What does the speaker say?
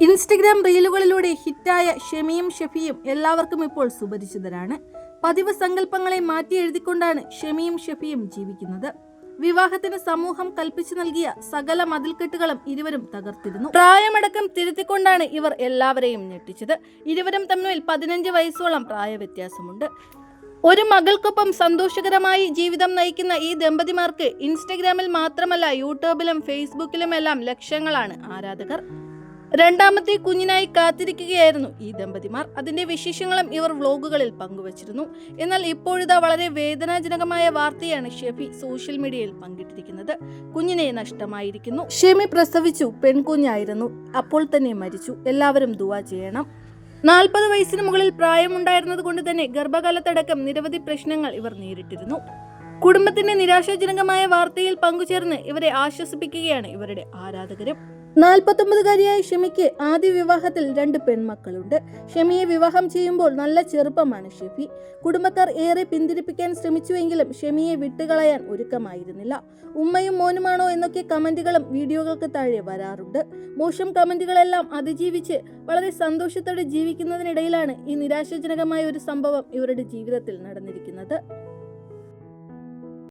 Instagram റീലുകളിലൂടെ ഹിറ്റായ ഷെമിയും ഷെഫിയും എല്ലാവർക്കും ഇപ്പോൾ സുപരിചിതരാണ്. പതിവ് സങ്കല്പങ്ങളെ മാറ്റി എഴുതിക്കൊണ്ടാണ് ഷെമിയും ഷെഫിയും ജീവിക്കുന്നത്. വിവാഹത്തിന് സമൂഹം കൽപ്പിച്ചു നൽകിയ സകല മതിൽക്കെട്ടുകളും ഇരുവരും തകർത്തിരുന്നു. പ്രായമടക്കം തിരുത്തിക്കൊണ്ടാണ് ഇവർ എല്ലാവരെയും ഞെട്ടിച്ചത്. ഇരുവരും തമ്മിൽ പതിനഞ്ച് വയസ്സോളം പ്രായ വ്യത്യാസമുണ്ട് ഒരു മകൾക്കൊപ്പം സന്തോഷകരമായി ജീവിതം നയിക്കുന്ന ഈ ദമ്പതിമാർക്ക് ഇൻസ്റ്റഗ്രാമിൽ മാത്രമല്ല യൂട്യൂബിലും ഫേസ്ബുക്കിലുമെല്ലാം ലക്ഷങ്ങളാണ് ആരാധകർ. രണ്ടാമത്തെ കുഞ്ഞിനായി കാത്തിരിക്കുകയായിരുന്നു ഈ ദമ്പതിമാർ. അതിന്റെ വിശേഷങ്ങളും ഇവർ വ്ലോഗുകളിൽ പങ്കുവച്ചിരുന്നു. എന്നാൽ ഇപ്പോഴിതാ വളരെ വേദനാജനകമായ വാർത്തയാണ് ഷെഫി സോഷ്യൽ മീഡിയയിൽ പങ്കിട്ടിരിക്കുന്നത്. കുഞ്ഞിനെ നഷ്ടമായിരിക്കുന്നു. ഷെമി പ്രസവിച്ചു പെൺകുഞ്ഞായിരുന്നു. അപ്പോൾ തന്നെ മരിച്ചു. എല്ലാവരും ദുവാ ചെയ്യണം. നാൽപ്പത് വയസ്സിന് മുകളിൽ പ്രായമുണ്ടായിരുന്നത് കൊണ്ട് തന്നെ ഗർഭകാലത്തടക്കം നിരവധി പ്രശ്നങ്ങൾ ഇവർ നേരിട്ടിരുന്നു. കുടുംബത്തിന്റെ നിരാശാജനകമായ വാർത്തയിൽ പങ്കുചേർന്ന് ഇവരെ ആശ്വസിപ്പിക്കുകയാണ് ഇവരുടെ ആരാധകരും. നാൽപ്പത്തൊമ്പതുകാരിയായ ഷെമിക്ക് ആദ്യ വിവാഹത്തിൽ രണ്ട് പെൺമക്കളുണ്ട്. ഷെമിയെ വിവാഹം ചെയ്യുമ്പോൾ നല്ല ചെറുപ്പമാണ് ഷെഫി. കുടുംബക്കാർ ഏറെ പിന്തിരിപ്പിക്കാൻ ശ്രമിച്ചുവെങ്കിലും ഷെമിയെ വിട്ടുകളയാൻ ഒരുക്കമായിരുന്നില്ല. ഉമ്മയും മോനുമാണോ എന്നൊക്കെ കമന്റുകളും വീഡിയോകൾക്ക് താഴെ വരാറുണ്ട്. മോശം കമന്റുകളെല്ലാം അതിജീവിച്ച് വളരെ സന്തോഷത്തോടെ ജീവിക്കുന്നതിനിടയിലാണ് ഈ നിരാശാജനകമായ ഒരു സംഭവം ഇവരുടെ ജീവിതത്തിൽ നടന്നിരിക്കുന്നത്.